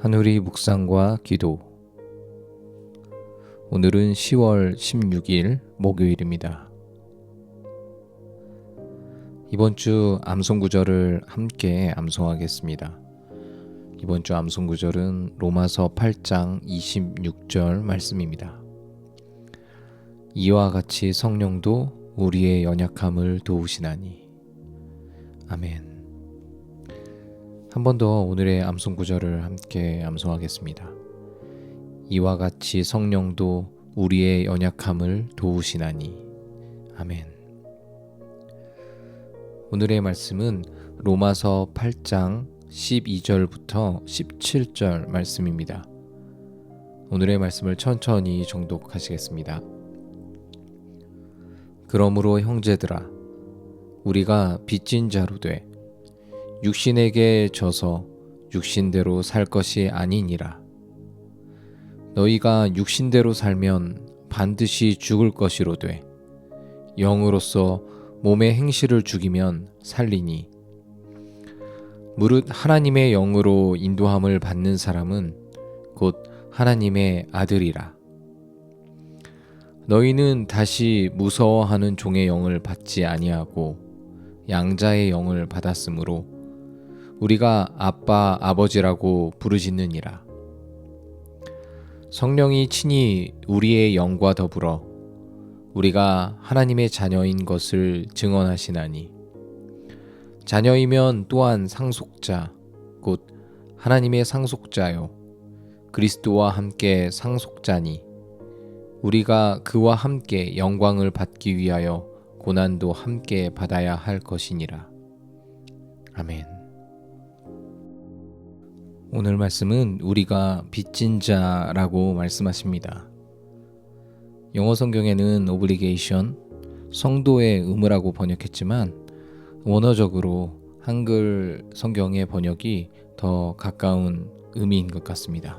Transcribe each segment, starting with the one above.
하누리 묵상과 기도 오늘은 10월 16일 목요일입니다. 이번 주 암송 구절을 함께 암송하겠습니다. 이번 주 암송 구절은 로마서 8장 26절 말씀입니다. 이와 같이 성령도 우리의 연약함을 도우시나니 아멘. 한 번 더 오늘의 암송 구절을 함께 암송하겠습니다. 이와 같이 성령도 우리의 연약함을 도우시나니 아멘. 오늘의 말씀은 로마서 8장 12절부터 17절 말씀입니다. 오늘의 말씀을 천천히 정독하시겠습니다. 그러므로 형제들아 우리가 빚진 자로 돼 육신에게 져서 육신대로 살 것이 아니니라. 너희가 육신대로 살면 반드시 죽을 것이로 돼. 영으로서 몸의 행실을 죽이면 살리니. 무릇 하나님의 영으로 인도함을 받는 사람은 곧 하나님의 아들이라. 너희는 다시 무서워하는 종의 영을 받지 아니하고 양자의 영을 받았으므로 우리가 아빠 아버지라고 부르짖느니라. 성령이 친히 우리의 영과 더불어 우리가 하나님의 자녀인 것을 증언하시나니 자녀이면 또한 상속자 곧 하나님의 상속자요 그리스도와 함께 상속자니 우리가 그와 함께 영광을 받기 위하여 고난도 함께 받아야 할 것이니라. 아멘. 오늘 말씀은 우리가 빚진 자라고 말씀하십니다. 영어 성경에는 obligation, 성도의 의무라고 번역했지만 원어적으로 한글 성경의 번역이 더 가까운 의미인 것 같습니다.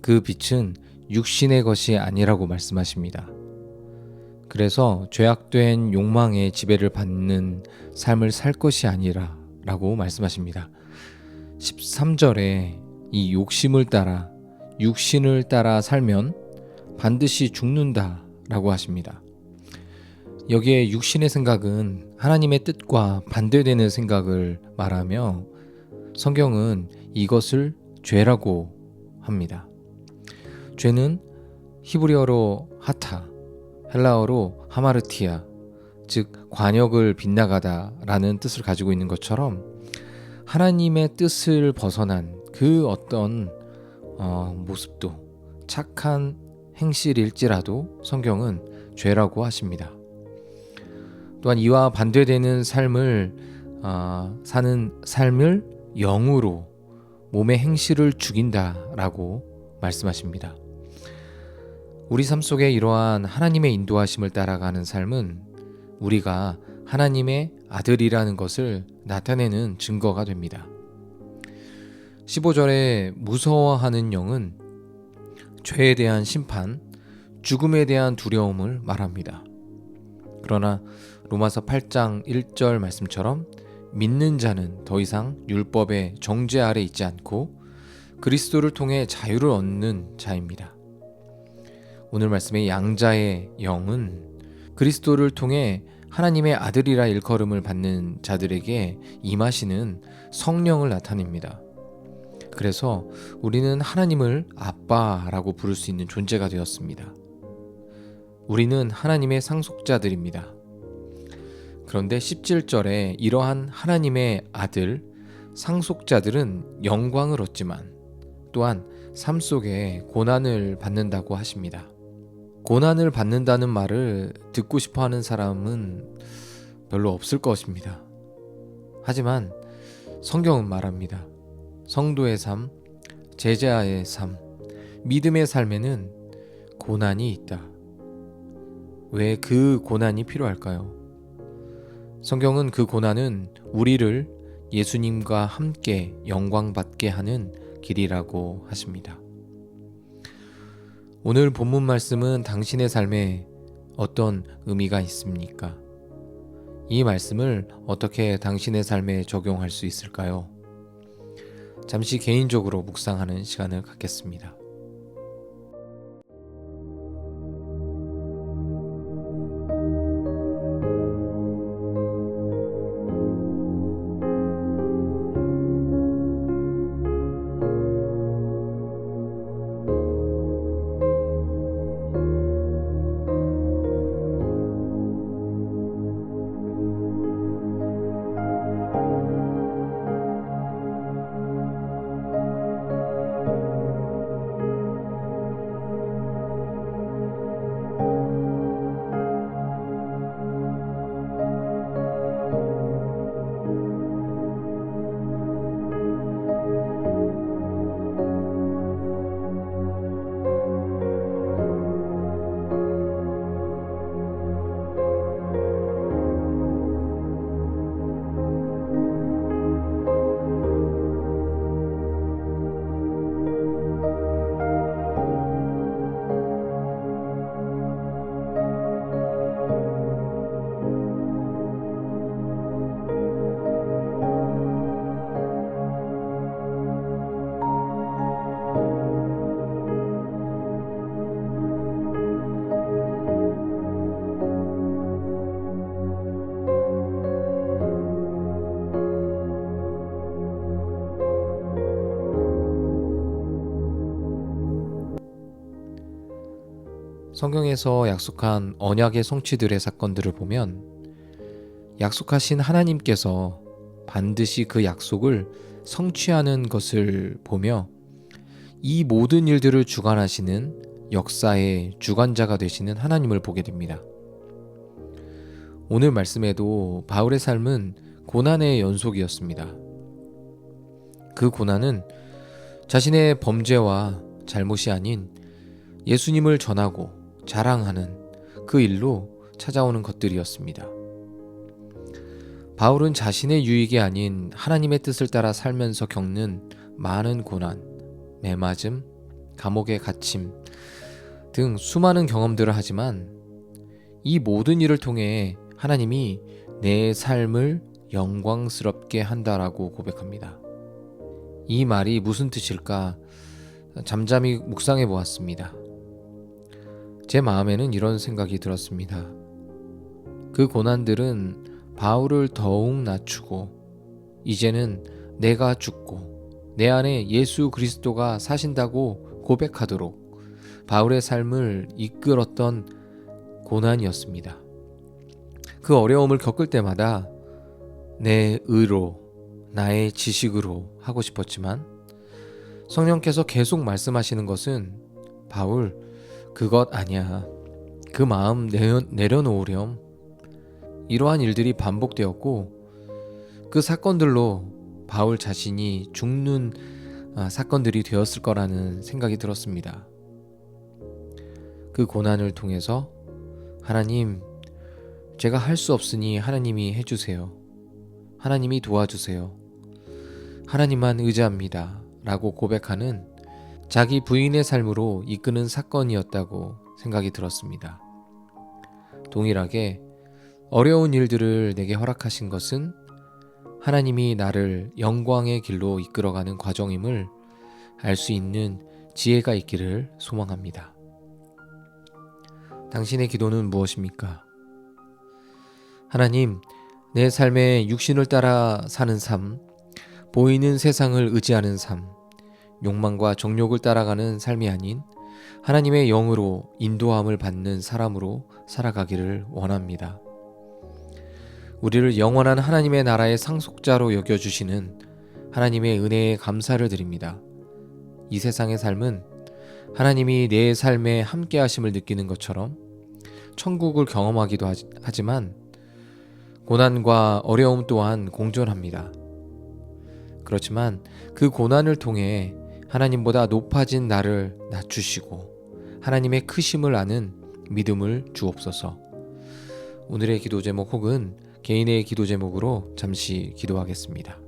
그 빛은 육신의 것이 아니라고 말씀하십니다. 그래서 죄악된 욕망의 지배를 받는 삶을 살 것이 아니라 라고 말씀하십니다. 13절에 이 욕심을 따라 육신을 따라 살면 반드시 죽는다 라고 하십니다. 여기에 육신의 생각은 하나님의 뜻과 반대되는 생각을 말하며 성경은 이것을 죄라고 합니다. 죄는 히브리어로 하타, 헬라어로 하마르티아, 즉 관역을 빗나가다라는 뜻을 가지고 있는 것처럼 하나님의 뜻을 벗어난 그 어떤 어, 모습도 착한 행실일지라도 성경은 죄라고 하십니다. 또한 이와 반대되는 삶을 어, 사는 삶을 영으로 몸의 행실을 죽인다라고 말씀하십니다. 우리 삶 속에 이러한 하나님의 인도하심을 따라가는 삶은 우리가 하나님의 아들이라는 것을 나타내는 증거가 됩니다. 15절에 무서워하는 영은 죄에 대한 심판, 죽음에 대한 두려움을 말합니다. 그러나 로마서 8장 1절 말씀처럼 믿는 자는 더 이상 율법의 정죄 아래 있지 않고 그리스도를 통해 자유를 얻는 자입니다. 오늘 말씀의 양자의 영은 그리스도를 통해 하나님의 아들이라 일컬음을 받는 자들에게 임하시는 성령을 나타냅니다. 그래서 우리는 하나님을 아빠라고 부를 수 있는 존재가 되었습니다. 우리는 하나님의 상속자들입니다. 그런데 17절에 이러한 하나님의 아들, 상속자들은 영광을 얻지만 또한 삶 속에 고난을 받는다고 하십니다. 고난을 받는다는 말을 듣고 싶어 하는 사람은 별로 없을 것입니다. 하지만 성경은 말합니다. 성도의 삶, 제자의 삶, 믿음의 삶에는 고난이 있다. 왜 그 고난이 필요할까요? 성경은 그 고난은 우리를 예수님과 함께 영광받게 하는 길이라고 하십니다. 오늘 본문 말씀은 당신의 삶에 어떤 의미가 있습니까? 이 말씀을 어떻게 당신의 삶에 적용할 수 있을까요? 잠시 개인적으로 묵상하는 시간을 갖겠습니다. 성경에서 약속한 언약의 성취들의 사건들을 보면 약속하신 하나님께서 반드시 그 약속을 성취하는 것을 보며 이 모든 일들을 주관하시는 역사의 주관자가 되시는 하나님을 보게 됩니다. 오늘 말씀에도 바울의 삶은 고난의 연속이었습니다. 그 고난은 자신의 범죄와 잘못이 아닌 예수님을 전하고 자랑하는 그 일로 찾아오는 것들이었습니다. 바울은 자신의 유익이 아닌 하나님의 뜻을 따라 살면서 겪는 많은 고난, 매맞음, 감옥의 갇힘 등 수많은 경험들을 하지만 이 모든 일을 통해 하나님이 내 삶을 영광스럽게 한다라고 고백합니다. 이 말이 무슨 뜻일까 잠잠히 묵상해 보았습니다. 제 마음에는 이런 생각이 들었습니다. 그 고난들은 바울을 더욱 낮추고 이제는 내가 죽고 내 안에 예수 그리스도가 사신다고 고백하도록 바울의 삶을 이끌었던 고난이었습니다. 그 어려움을 겪을 때마다 내 의로, 나의 지식으로 하고 싶었지만 성령께서 계속 말씀하시는 것은 바울, 그것 아니야. 그 마음 내려, 내려놓으렴. 이러한 일들이 반복되었고 그 사건들로 바울 자신이 죽는 아, 사건들이 되었을 거라는 생각이 들었습니다. 그 고난을 통해서 하나님, 제가 할 수 없으니 하나님이 해주세요. 하나님이 도와주세요. 하나님만 의지합니다. 라고 고백하는 자기 부인의 삶으로 이끄는 사건이었다고 생각이 들었습니다. 동일하게 어려운 일들을 내게 허락하신 것은 하나님이 나를 영광의 길로 이끌어가는 과정임을 알 수 있는 지혜가 있기를 소망합니다. 당신의 기도는 무엇입니까? 하나님, 내 삶에 육신을 따라 사는 삶, 보이는 세상을 의지하는 삶, 욕망과 정욕을 따라가는 삶이 아닌 하나님의 영으로 인도함을 받는 사람으로 살아가기를 원합니다. 우리를 영원한 하나님의 나라의 상속자로 여겨주시는 하나님의 은혜에 감사를 드립니다. 이 세상의 삶은 하나님이 내 삶에 함께 하심을 느끼는 것처럼 천국을 경험하기도 하지만 고난과 어려움 또한 공존합니다. 그렇지만 그 고난을 통해 하나님보다 높아진 나를 낮추시고 하나님의 크심을 아는 믿음을 주옵소서. 오늘의 기도 제목 혹은 개인의 기도 제목으로 잠시 기도하겠습니다.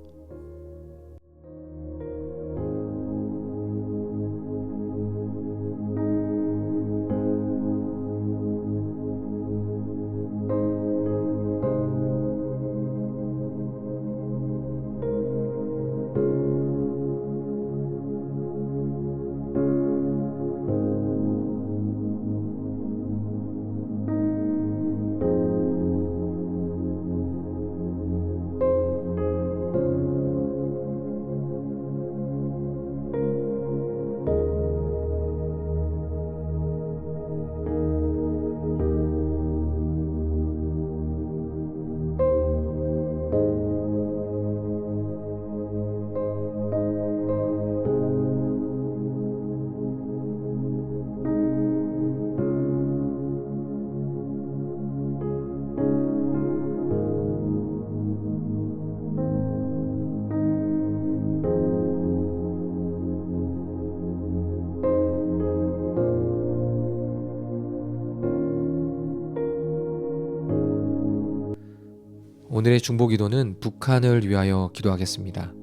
오늘의 중보 기도는 북한을 위하여 기도하겠습니다.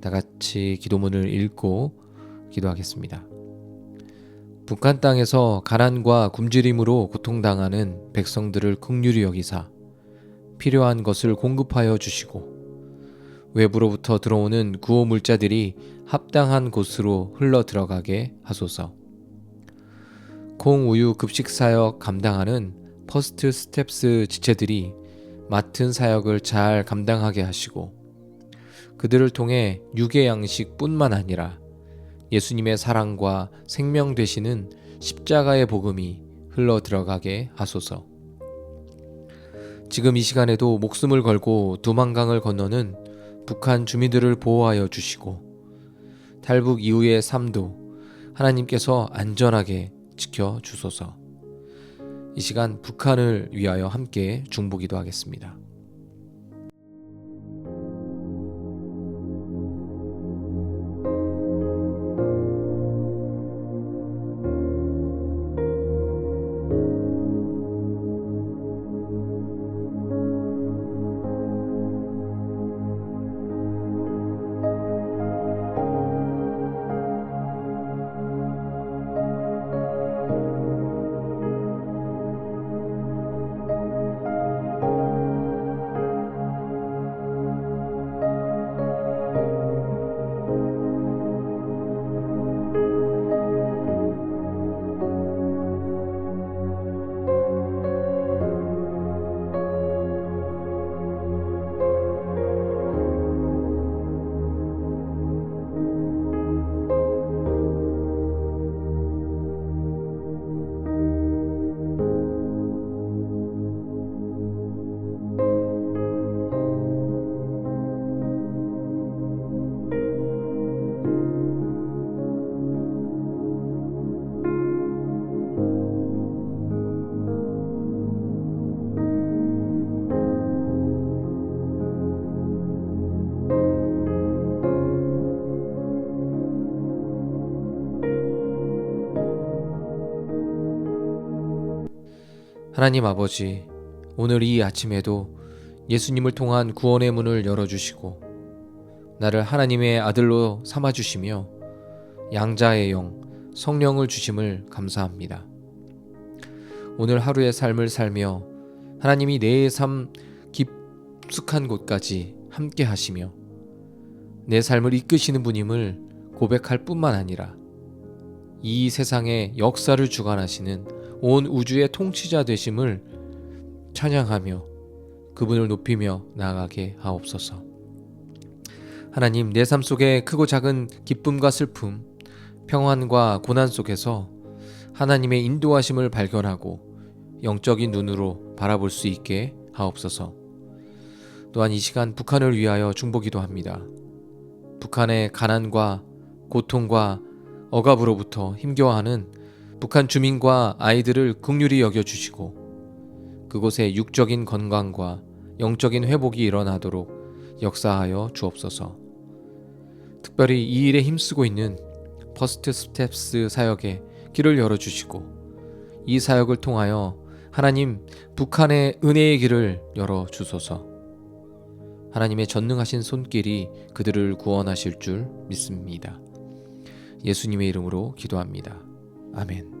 다 같이 기도문을 읽고 기도하겠습니다. 북한 땅에서 가난과 굶주림으로 고통당하는 백성들을 극률히 여기사 필요한 것을 공급하여 주시고 외부로부터 들어오는 구호 물자들이 합당한 곳으로 흘러 들어가게 하소서. 콩우유 급식 사역 감당하는 퍼스트 스텝스 지체들이 맡은 사역을 잘 감당하게 하시고 그들을 통해 육의 양식뿐만 아니라 예수님의 사랑과 생명 되시는 십자가의 복음이 흘러 들어가게 하소서. 지금 이 시간에도 목숨을 걸고 두만강을 건너는 북한 주민들을 보호하여 주시고 탈북 이후의 삶도 하나님께서 안전하게 지켜 주소서. 이 시간 북한을 위하여 함께 중보기도 하겠습니다. 하나님 아버지, 오늘 이 아침에도 예수님을 통한 구원의 문을 열어주시고, 나를 하나님의 아들로 삼아주시며, 양자의 영, 성령을 주심을 감사합니다. 오늘 하루의 삶을 살며, 하나님이 내 삶 깊숙한 곳까지 함께 하시며, 내 삶을 이끄시는 분임을 고백할 뿐만 아니라, 이 세상의 역사를 주관하시는 온 우주의 통치자 되심을 찬양하며 그분을 높이며 나아가게 하옵소서. 하나님, 내 삶 속에 크고 작은 기쁨과 슬픔, 평안과 고난 속에서 하나님의 인도하심을 발견하고 영적인 눈으로 바라볼 수 있게 하옵소서. 또한 이 시간 북한을 위하여 중보기도 합니다. 북한의 가난과 고통과 억압으로부터 힘겨워하는 북한 주민과 아이들을 극률히 여겨주시고 그곳에 육적인 건강과 영적인 회복이 일어나도록 역사하여 주옵소서. 특별히 이 일에 힘쓰고 있는 퍼스트 스텝스 사역에 길을 열어주시고 이 사역을 통하여 하나님 북한의 은혜의 길을 열어 주소서. 하나님의 전능하신 손길이 그들을 구원하실 줄 믿습니다. 예수님의 이름으로 기도합니다. 아멘.